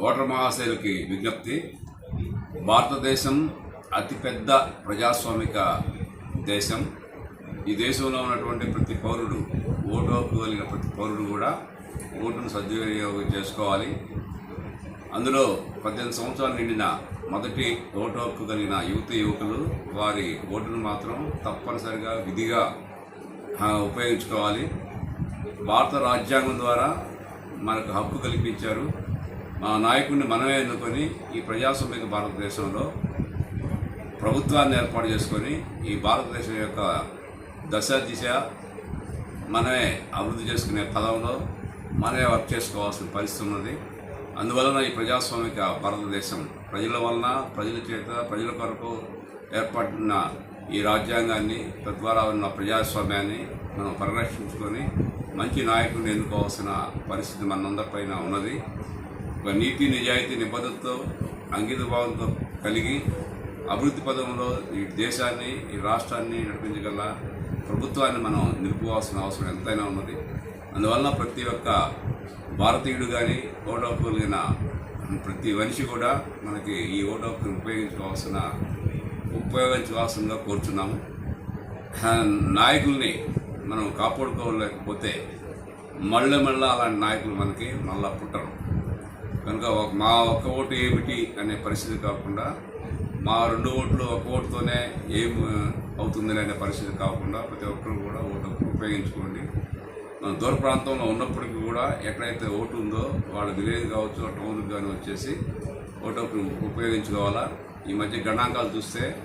Voter మహాశైలకి విజ్ఞప్తి. భారతదేశం అతిపెద్ద ప్రజాస్వామిక దేశం. ఈ దేశంలో ఉన్నటువంటి ప్రతి పౌరుడు ఓటు హక్కు కలిగిన ప్రతి పౌరుడు కూడా ఓటును సద్వినియోగం చేసుకోవాలి. అందులో పద్దెనిమిది సంవత్సరాలు నిండిన మొదటి ఓటు హక్కు కలిగిన యువత యువకులు వారి ఓటును మాత్రం తప్పనిసరిగా విధిగా ఉపయోగించుకోవాలి. భారత రాజ్యాంగం ద్వారా మనకు హక్కు కల్పించారు. మా నాయకుడిని మనమే ఎన్నుకొని ఈ ప్రజాస్వామిక భారతదేశంలో ప్రభుత్వాన్ని ఏర్పాటు చేసుకొని ఈ భారతదేశం యొక్క దశ దిశ మనమే అభివృద్ధి చేసుకునే పదంలో మనమే వర్క్ చేసుకోవాల్సిన పరిస్థితి ఉన్నది. అందువలన ఈ ప్రజాస్వామిక భారతదేశం ప్రజల వలన ప్రజల చేత ప్రజల కొరకు ఏర్పడిన ఈ రాజ్యాంగాన్ని తద్వారా ఉన్న ప్రజాస్వామ్యాన్ని మనం పరిరక్షించుకొని మంచి నాయకుడిని ఎన్నుకోవాల్సిన పరిస్థితి మనందరిపైన ఉన్నది. నీతి నిజాయితీ నిబద్ధతతో అంకిత భావంతో కలిగి అభివృద్ధి పదంలో ఈ దేశాన్ని ఈ రాష్ట్రాన్ని నడిపించగల ప్రభుత్వాన్ని మనం నిలుపుకోవాల్సిన అవసరం ఎంతైనా ఉన్నది. అందువలన ప్రతి ఒక్క భారతీయుడు కానీ ఓటు హక్కు కలిగిన ప్రతి మనిషి కూడా మనకి ఈ ఓటు హక్కును ఉపయోగించుకోవాల్సిన ఉపయోగించుకోవాల్సిందిగా కోరుచున్నాము. నాయకుల్ని మనం కాపాడుకోలేకపోతే మళ్ళీ మళ్ళీ అలాంటి నాయకులు మనకి మళ్ళా పుట్టరు. కనుక ఒక- మా ఒక్క ఓటు ఏమిటి అనే పరిస్థితి కాకుండా మా రెండు ఓట్లు ఒక ఓటుతోనే ఏం అవుతుందని అనే పరిస్థితి కాకుండా ప్రతి ఒక్కరు కూడా ఓటు ఉపయోగించుకోండి. మనం దూర ప్రాంతంలో ఉన్నప్పటికీ కూడా ఎక్కడైతే ఓటు ఉందో వాళ్ళ విలేజ్ కావచ్చు టౌన్కి కానీ వచ్చేసి ఓటు ఉపయోగించుకోవాలా? ఈ మధ్య గణాంకాలు చూస్తే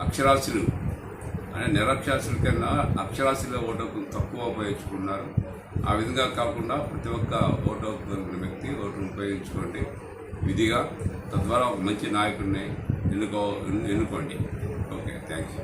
అక్షరాస్యులు అంటే నిరక్షరాస్యుల కన్నా అక్షరాస్యుల ఓటు తక్కువ ఉపయోగించుకున్నారు ఆ విధంగా కాకుండా ప్రతి ఒక్క ఓటు వ్యక్తి ఉపయోగించుకోండి. విధిగా తద్వారా మంచి నాయకుడిని ఎన్నుకో ఎన్నుకోండి. Okay thank you